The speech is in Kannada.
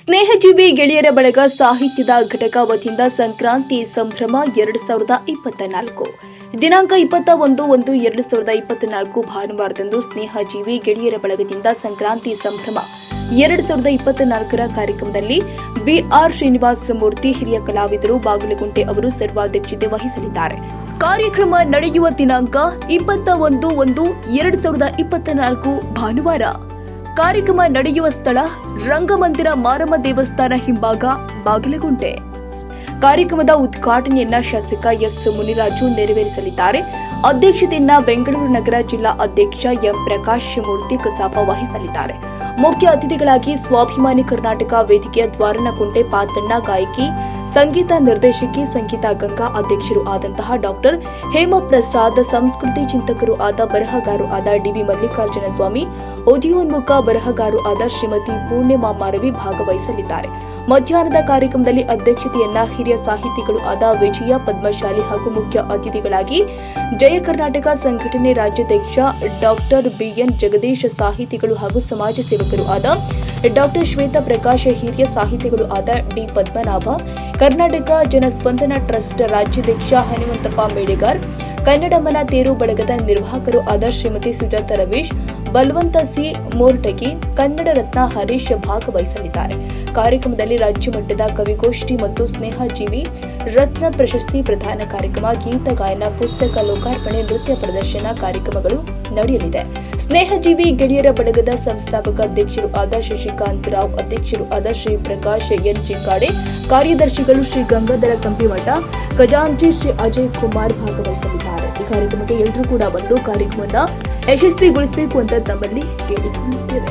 ಸ್ನೇಹಜೀವಿ ಗೆಳೆಯರ ಬಳಗ ಸಾಹಿತ್ಯದ ಘಟಕ ವತಿಯಿಂದ ಸಂಕ್ರಾಂತಿ ಸಂಭ್ರಮ ಎರಡು ಸಾವಿರದ ಇಪ್ಪತ್ತ ನಾಲ್ಕು ದಿನಾಂಕ ಇಪ್ಪತ್ತ ಒಂದು ಒಂದು ಎರಡು ಸಾವಿರದ ಇಪ್ಪತ್ತ ನಾಲ್ಕು ಭಾನುವಾರದಂದು ಸ್ನೇಹಜೀವಿ ಗೆಳೆಯರ ಬಳಗದಿಂದ ಸಂಕ್ರಾಂತಿ ಸಂಭ್ರಮ ಎರಡು ಸಾವಿರದ ಇಪ್ಪತ್ತ ನಾಲ್ಕರ ಕಾರ್ಯಕ್ರಮದಲ್ಲಿ ಬಿಆರ್ ಶ್ರೀನಿವಾಸ ಮೂರ್ತಿ, ಹಿರಿಯ ಕಲಾವಿದರು ಬಾಗಲಗುಂಟೆ ಅವರು ಸರ್ವಾಧ್ಯಕ್ಷತೆ ವಹಿಸಲಿದ್ದಾರೆ. ಕಾರ್ಯಕ್ರಮ ನಡೆಯುವ ದಿನಾಂಕ ಇಪ್ಪತ್ತ ಒಂದು ಒಂದು ಎರಡು ಸಾವಿರದ ಇಪ್ಪತ್ತ ನಾಲ್ಕು ಭಾನುವಾರ. ಕಾರ್ಯಕ್ರಮ ನಡೆಯುವ ಸ್ಥಳ ರಂಗಮಂದಿರ ಮಾರಮ್ಮ ದೇವಸ್ಥಾನ ಹಿಂಭಾಗ ಬಾಗಿಲಗುಂಟೆ. ಕಾರ್ಯಕ್ರಮದ ಉದ್ಘಾಟನೆಯನ್ನ ಶಾಸಕ ಎಸ್ ಮುನಿರಾಜು ನೆರವೇರಿಸಲಿದ್ದಾರೆ. ಅಧ್ಯಕ್ಷತೆಯನ್ನ ಬೆಂಗಳೂರು ನಗರ ಜಿಲ್ಲಾ ಅಧ್ಯಕ್ಷ ಎಂ ಪ್ರಕಾಶ್ ಮೂರ್ತಿ ಕಸಾಪ ವಹಿಸಲಿದ್ದಾರೆ. ಮುಖ್ಯ ಅತಿಥಿಗಳಾಗಿ ಸ್ವಾಭಿಮಾನಿ ಕರ್ನಾಟಕ ವೇದಿಕೆಯ ದ್ವಾರನಕುಂಟೆ ಪಾತಣ್ಣ ಗಾಯಕಿ ಸಂಗೀತ ನಿರ್ದೇಶಕಿ ಸಂಗೀತ ಗಂಗಾ ಅಧ್ಯಕ್ಷರು ಆದಂತಹ ಡಾಕ್ಟರ್ ಹೇಮಪ್ರಸಾದ್, ಸಂಸ್ಕೃತಿ ಚಿಂತಕರು ಆದ ಬರಹಗಾರು ಆದ ಡಿವಿ ಮಲ್ಲಿಕಾರ್ಜುನ ಸ್ವಾಮಿ ಉದಯೋನ್ಮುಖ ಬರಹಗಾರು ಆದ ಶ್ರೀಮತಿ ಪೂರ್ಣಿಮಾ ಮಾರವಿ ಭಾಗವಹಿಸಲಿದ್ದಾರೆ. ಮಧ್ಯಾಹ್ನದ ಕಾರ್ಯಕ್ರಮದಲ್ಲಿ ಅಧ್ಯಕ್ಷತೆಯನ್ನ ಹಿರಿಯ ಸಾಹಿತಿಗಳು ಆದ ವಿಜಯ ಪದ್ಮಶಾಲಿ ಹಾಗೂ ಮುಖ್ಯ ಅತಿಥಿಗಳಾಗಿ ಜಯ ಕರ್ನಾಟಕ ಸಂಘಟನೆ ರಾಜ್ಯಾಧ್ಯಕ್ಷ ಡಾಕ್ಟರ್ ಬಿಎನ್ ಜಗದೀಶ್, ಸಾಹಿತಿಗಳು ಹಾಗೂ ಸಮಾಜ ಸೇವಕರು ಆದ ಡಾಕ್ಟರ್ ಶ್ವೇತಾ ಪ್ರಕಾಶ್ ಹಿರಿಯ ಸಾಹಿತಿಗಳು ಆದ ಡಿ ಪದ್ಮನಾಭ, ಕರ್ನಾಟಕ ಜನಸ್ಪಂದನ ಟ್ರಸ್ಟ್ ರಾಜ್ಯಾಧ್ಯಕ್ಷ ಹನುಮಂತಪ್ಪ ಮೇಡಿಗಾರ್ ಕನ್ನಡಮ್ಮನ ತೇರು ಬಳಗದ ನಿರ್ವಾಹಕರು ಆದ ಶ್ರೀಮತಿ ಸುಜಾತ ರವೀಶ್ ಬಲವಂತ ಸಿ ಮೋರ್ಟಗಿ, ಕನ್ನಡ ರತ್ನ ಹರೀಶ್ ಭಾಗವಹಿಸಲಿದ್ದಾರೆ. ಕಾರ್ಯಕ್ರಮದಲ್ಲಿ ರಾಜ್ಯ ಮಟ್ಟದ ಕವಿಗೋಷ್ಠಿ ಮತ್ತು ಸ್ನೇಹಜೀವಿ, ರತ್ನ ಪ್ರಶಸ್ತಿ ಪ್ರದಾನ ಕಾರ್ಯಕ್ರಮ, ಗೀತ, ಗಾಯನ, ಪುಸ್ತಕ, ಲೋಕಾರ್ಪಣೆ, ನೃತ್ಯ ಪ್ರದರ್ಶನ ಕಾರ್ಯಕ್ರಮಗಳು ನಡೆಯಲಿದೆ. ಸ್ನೇಹಜೀವಿ ಗೆಳೆಯರ ಬಳಗದ ಸಂಸ್ಥಾಪಕ ಅಧ್ಯಕ್ಷರು ಆದ ಶಶಿಕಾಂತ್ ರಾವ್, ಅಧ್ಯಕ್ಷರು ಆದ ಶ್ರೀ ಪ್ರಕಾಶ್ ಎನ್ ಚಿಂಕಾಡೆ ಕಾರ್ಯದರ್ಶಿಗಳು ಶ್ರೀ ಗಂಗಾಧರ ಕಂಪಿಮಠ, ಖಜಾಂಚಿ ಶ್ರೀ ಅಜಯ್ ಕುಮಾರ್ ಭಾಗವಹಿಸಲಿದ್ದಾರೆ. ಈ ಕಾರ್ಯಕ್ರಮಕ್ಕೆ ಎಲ್ಲರೂ ಕೂಡ ಬಂದು ಕಾರ್ಯಕ್ರಮದ ಯಶಸ್ವಿಗೊಳಿಸಬೇಕು ಅಂತ ತಮ್ಮಲ್ಲಿ ಕೇಳಿಕೊಳ್ಳುತ್ತೇವೆ